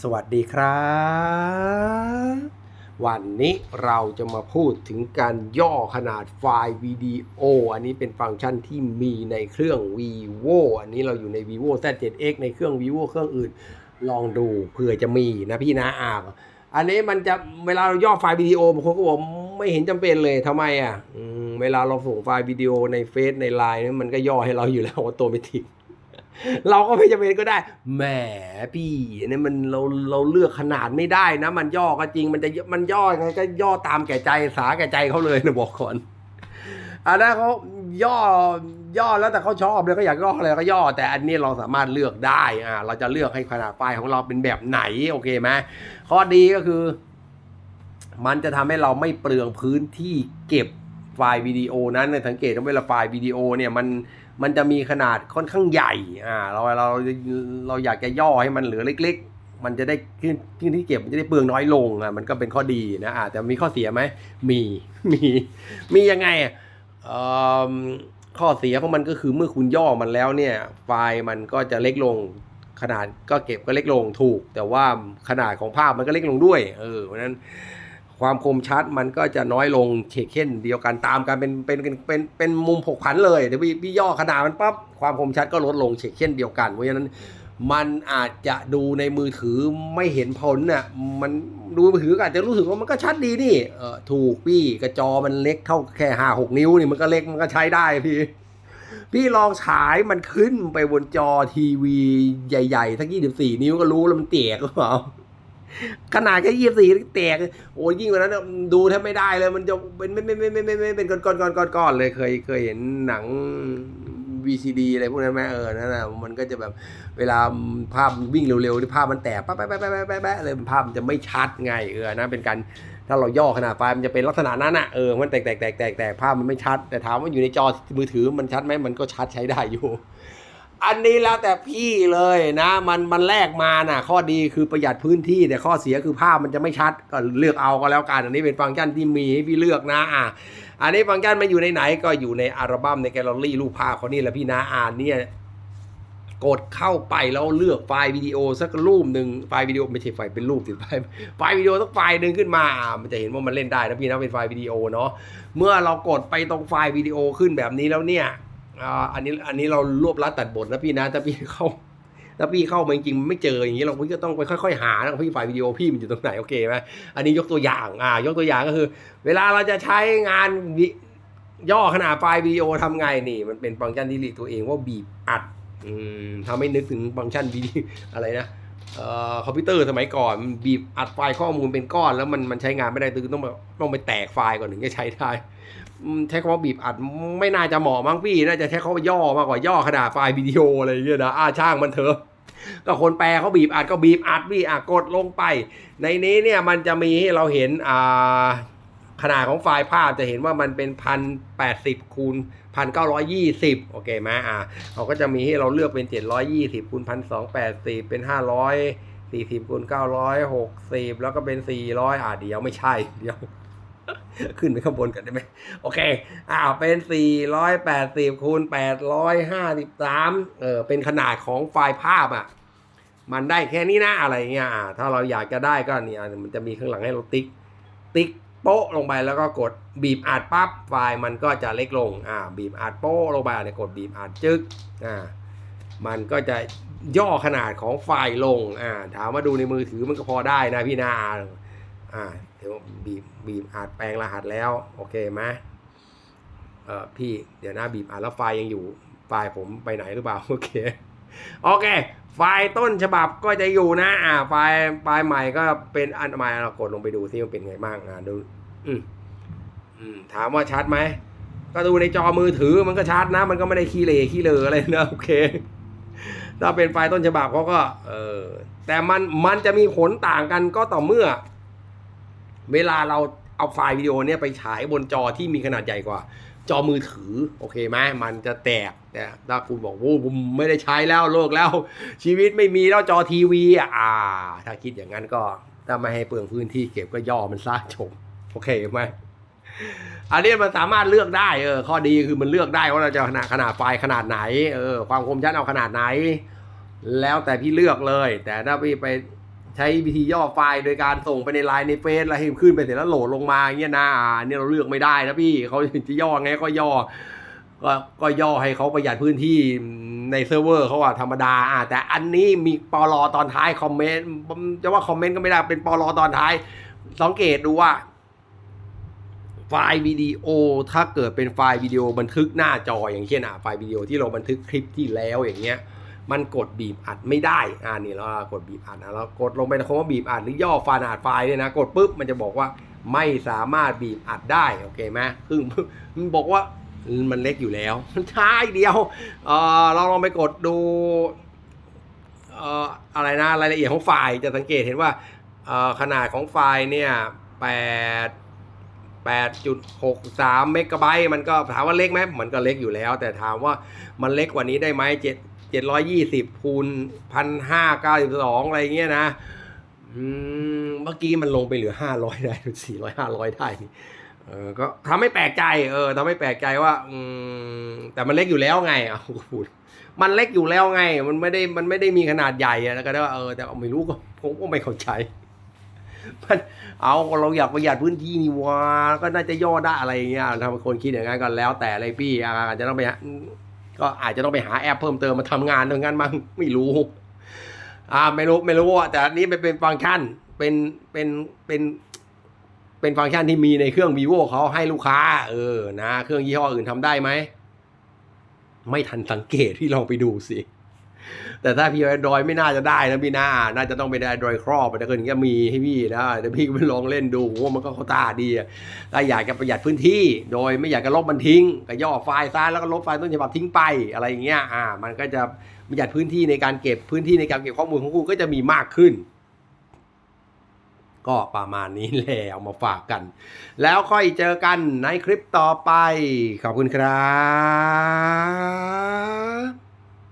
สวัสดีครับ วันนี้เราจะมาพูดถึงการย่อขนาดไฟล์วิดีโอ อันนี้เป็นฟังก์ชันที่มีในเครื่อง vivo อันนี้เราอยู่ใน vivo z7x ในเครื่อง vivo เครื่องอื่น ลองดูเผื่อจะมีนะพี่นะอ่าอันนี้มันจะเวลาเราย่อไฟล์วิดีโอบางคนก็บอกไม่เห็นจำเป็นเลยทำไมอะเวลาเราส่งไฟล์วิดีโอในเฟซในไลน์มันก็ย่อให้เราอยู่แล้วว่าตัวไม่ทิก เราก็ไม่จำเป็นก็ได้ แหมพี่เนี่ยมันเราเราเลือกขนาดไม่ได้นะ มันย่อก็จริง มันจะมันย่อยังไงก็ย่อตามแก่ใจสาแก่ใจเขาเลยนะบอกก่อนอันนั้นเขาย่อย่อแล้วแต่เขาชอบเลยเขาอยากย่ออะไรก็ย่อ แต่อันนี้เราสามารถเลือกได้อ่าเราจะเลือกให้ขนาดไฟล์ของเราเป็นแบบไหนโอเคไหมข้อดีก็คือ มันจะทำให้เราไม่เปลืองพื้นที่เก็บ ไฟล์วิดีโอนั้นเนี่ยสังเกตว่าเวลาไฟล์วิดีโอเนี่ยมันมันจะมีขนาดค่อนข้างใหญ่อ่าเราเราเราอยากจะย่อให้มันเหลือเล็ก ๆ มันจะได้ขึ้นขึ้นที่เก็บมันจะได้เปลืองน้อยลงอะมันก็เป็นข้อดีนะอ่าแต่มีข้อเสียไหมมีมีมียังไงอะเอิ่มข้อเสียของมันก็คือเมื่อคุณย่อมันแล้วเนี่ยไฟล์มันก็จะเล็กลงขนาดก็เก็บก็เล็กลงถูก แต่ว่าขนาดของภาพมันก็เล็กลงด้วย เออเพราะนั้น ความคมชัดมันก็จะน้อยลงเชกเช่นเดียวกันตามกันเป็นเป็นเป็นเป็นมุมผกผันเลยเดี๋ยวพี่พี่ย่อขนาดมันปั๊บความคมชัดก็ลดลงเชกเช่นเดียวกัน เพราะฉะนั้นมันอาจจะดูในมือถือไม่เห็นผลน่ะมันดูมือถืออาจจะรู้สึกว่ามันก็ชัดดีนี่เออถูกพี่กระจอมันเล็กเท่าแค่ห้าหกนิ้วนี่มันก็เล็กมันก็ใช้ได้พี่ พี่ลองฉายมันขึ้นไปบนจอทีวีใหญ่ๆทั้ง24นิ้วก็รู้แล้วมันเตียกหรือเปล่า ขนาดแค่24แตกโอ้ยยิ่งกว่านั้นดูแทบไม่ได้เลย มันจะเป็นไม่ไม่ไม่ไม่ไม่ไม่เป็นก้อนก้อนก้อนก้อนก้อนเลยเคยเคยเห็นหนัง VCD อะไรพวกนั้นไหมเออนั่นน่ะมันก็จะแบบเวลาภาพวิ่งเร็วๆที่ภาพมันแตกแป๊ะแป๊ะแป๊ะแป๊ะแป๊ะเลยภาพมันจะไม่ชัดไงเออนะเป็นการถ้าเราย่อขนาดไฟล์มันจะเป็นลักษณะนั้นอะเออมันแตกแตกแตกแตกแตกภาพมันไม่ชัด แต่ถามว่าอยู่ในจอมือถือมันชัดไหมมันก็ชัดใช้ได้อยู่ อันนี้แล้วแต่พี่เลยนะ มันมันแลกมาน่ะ ข้อดีคือประหยัดพื้นที่แต่ข้อเสียคือภาพมันจะไม่ชัดก็เลือกเอาก็แล้วกัน อันนี้เป็นฟังก์ชันที่มีให้พี่เลือกนะอะอันนี้ฟังก์ชันมันอยู่ในไหนก็อยู่ในอัลบั้มในแกลเลอรี่รูปภาพเขานี่แหละพี่นะอ่านเนี่ยกดเข้าไปแล้วเลือกไฟล์วิดีโอสักรูปหนึ่งไฟล์วิดีโอไม่ใช่ไฟล์เป็นรูปสิไฟล์ไฟล์วิดีโอสักไฟล์หนึ่งขึ้นมา มันจะเห็นว่ามันเล่นได้นะพี่นะเป็นไฟล์วิดีโอเนาะเมื่อเรากดไปตรงไฟล์วิดีโอขึ้นแบบนี้แล้วเนี่ย อันนี้อันนี้เรารวบรัดตัดบทนะพี่นะถ้าพี่เข้าถ้าพี่เข้ามาจริงๆไม่เจออย่างนี้เราพี่ก็ต้องไปค่อยๆหานะพี่ไฟล์วิดีโอพี่มันอยู่ตรงไหนโอเคไหมอันนี้ยกตัวอย่างอ่ายกตัวอย่างก็คือ เวลาเราจะใช้งานย่อขนาดไฟล์วิดีโอทำไงนี่ มันเป็นฟังก์ชันที่เรียกตัวเองว่าบีบอัดอืมทำให้นึกถึงฟังก์ชันวิดีอะไรนะออคอมพิวเตอร์สมัยก่อนบีบอัดไฟล์ข้อมูลเป็นก้อนแล้วมันมันใช้งานไม่ได้ต้องต้องไปแตกไฟล์ก่อนถึงจะใช้ได้ ใช้คำว่าบีบอัดไม่น่าจะเหมาะมั้งพี่ น่าจะใช้คำว่าย่อมากกว่าย่อขนาดไฟล์วิดีโออะไรอย่างเงี้ยนะอาช่างมันเถอะก็คนแปลเขาบีบอัดก็บีบอัดพี่อะกดลงไป ในนี้เนี่ยมันจะมีให้เราเห็นอ่าขนาดของไฟล์ภาพจะเห็นว่ามันเป็นพันแปดสิบคูณพันเก้าร้อยยี่สิบโอเคไหมอ่าเขาก็จะมีให้เราเลือกเป็นเจ็ดร้อยยี่สิบคูณพันสองแปดสิบเป็นห้าร้อยสี่สิบคูณเก้าร้อยหกสิบแล้วก็เป็นสี่ร้อยอ่าเดี๋ยวไม่ใช่เดี๋ยว ขึ้นไปข้างบนกันได้ไหมโอเค อ้าว เป็น 480คูณ853 เออเป็นขนาดของไฟล์ภาพอะ มันได้แค่นี้นะอะไรเงี้ยอ่าถ้าเราอยากจะได้ก็เนี่ยมันจะมีข้างหลังให้เราติ๊ก ติ๊กโป๊ะลงไปแล้วก็กดบีบอัดปั๊บไฟล์มันก็จะเล็กลง อ่า บีบอัดโป๊ะลงไปเนี่ยกดบีบอัดจึ๊ก อ่า มันก็จะย่อขนาดของไฟล์ลง อ่า ถามว่าดูในมือถือมันก็พอได้นะพี่นา อ่าเดี๋ยวบีบบีบอัดแปลงรหัสแล้ว โอเคไหมเออพี่เดี๋ยวนะบีบอัดแล้วไฟล์ยังอยู่ไฟล์ผมไปไหนหรือเปล่าโอเคโอเค ไฟล์ต้นฉบับก็จะอยู่นะ อ่า ไฟล์ไฟล์ใหม่ก็เป็นอันใหม่เรากดลงไปดูซิมันเป็นไงบ้างอ่าดูอืมอืมถามว่าชัดไหมก็ดูในจอมือถือมันก็ชัดนะ มันก็ไม่ได้ขี้เหร่ขี้เลออะไรนะโอเคถ้าเป็นไฟล์ต้นฉบับเขาก็เออแต่มันมันจะมีผลต่างกันก็ต่อเมื่อ เวลาเราเอาไฟล์วิดีโอเนี่ยไปฉายบนจอที่มีขนาดใหญ่กว่า จอมือถือโอเคไหมมันจะแตกแต่ถ้าคุณบอกโอ้ผมไม่ได้ใช้แล้วโลกแล้ว ชีวิตไม่มีแล้วจอทีวีอ่า ถ้าคิดอย่างนั้นก็ถ้าไม่ให้เปลืองพื้นที่เก็บก็ย่อมันซะจบโอเคไหมอันนี้มันสามารถเลือกได้เออข้อดีคือมันเลือกได้ว่าเราจะขนาดขนาดไฟล์ขนาดไหนเออความคมชัดเอาขนาดไหน แล้วแต่พี่เลือกเลย แต่ถ้าพี่ไป ใช้วิธีย่อไฟล์โดยการส่งไปในไลน์ในเฟซแล้วให้ขึ้นไปเสร็จแล้วโหลดลงมาอย่างเงี้ยนะอ่านี่เราเลือกไม่ได้นะพี่เขาจะย่อไงก็ย่อก็ก็ย่อให้เขาประหยัดพื้นที่ในเซิร์ฟเวอร์เขาอะธรรมดาอะแต่อันนี้มีปลอตอนท้ายคอมเมนต์จะว่าคอมเมนต์ก็ไม่ได้เป็นปลอตอนท้าย สังเกตดูว่า ไฟล์วิดีโอถ้าเกิดเป็นไฟล์วิดีโอบันทึกหน้าจออย่างเช่นอะไฟล์วิดีโอที่เราบันทึกคลิปที่แล้วอย่างเงี้ย มันกดบีบอัดไม่ได้ อ่านี่เรากดบีบอัดนะเรากดลงไปในคำว่าบีบอัดหรือย่อขนาดไฟล์เนี่ยนะ กดปุ๊บมันจะบอกว่าไม่สามารถบีบอัดได้โอเคไหมซึ่งมันบอกว่ามันเล็กอยู่แล้วมันช้าเดียวเออเราลองไปกดดูเอ่ออะไรนะรายละเอียดของไฟล์จะสังเกตเห็นว่าเอ่อขนาดของไฟล์เนี่ยแปด8.63 เมกะไบต์มันก็ถามว่าเล็กไหมมันก็เล็กอยู่แล้ว แต่ถามว่ามันเล็กกว่านี้ได้ไหม 7 720คูณ1,592อะไรเงี้ยนะเมื่อกี้มันลงไปเหลือ500ได้400 500ได้นี่เออก็ทำให้แปลกใจ เออทำให้แปลกใจว่าอืมแต่มันเล็กอยู่แล้วไงเอาพูดมันเล็กอยู่แล้วไง มันไม่ได้มันไม่ได้มีขนาดใหญ่อะแล้วก็ได้ว่าเออแต่ไม่รู้ก็ผมก็ไม่เข้าใจมันเอาเราอยากประหยัดพื้นที่นี่วะก็น่าจะย่อได้อะไรเงี้ยถ้าบางคนคิดอย่างนั้นก็แล้วแต่อะไรพี่อาจจะต้องไปหา ก็อาจจะต้องไปหาแอปเพิ่มเติมมาทำงานตรงนั้นมั้งไม่รู้ อ่าไม่รู้ไม่รู้ว่าแต่อันนี้เป็นฟังก์ชันเป็นเป็นเป็นเป็นฟังก์ชันที่มีในเครื่อง vivo เขาให้ลูกค้า เออนะ เครื่องยี่ห้ออื่นทำได้ไหม ไม่ทันสังเกตที่ลองไปดูสิ แต่ถ้าพี่ Android ไม่น่าจะได้นะพี่น้า น่าจะต้องเป็น Android ครอบแต่ก็ถึงจะมีให้พี่นะแต่พี่ก็ไปลองเล่นดูว่ามันก็เข้าตาดีถ้าอยากจะประหยัดพื้นที่ โดยไม่อยากจะลบมันทิ้งก็ย่อไฟล์ซ้ายแล้วก็ลบไฟล์ต้นฉบับทิ้งไปอะไรอย่างเงี้ยอ่า มันก็จะประหยัดพื้นที่ในการเก็บพื้นที่ในการเก็บข้อมูลของคุณก็จะมีมากขึ้น ก็ประมาณนี้แหละเอามาฝากกัน แล้วค่อยเจอกันในคลิปต่อไป ขอบคุณครับ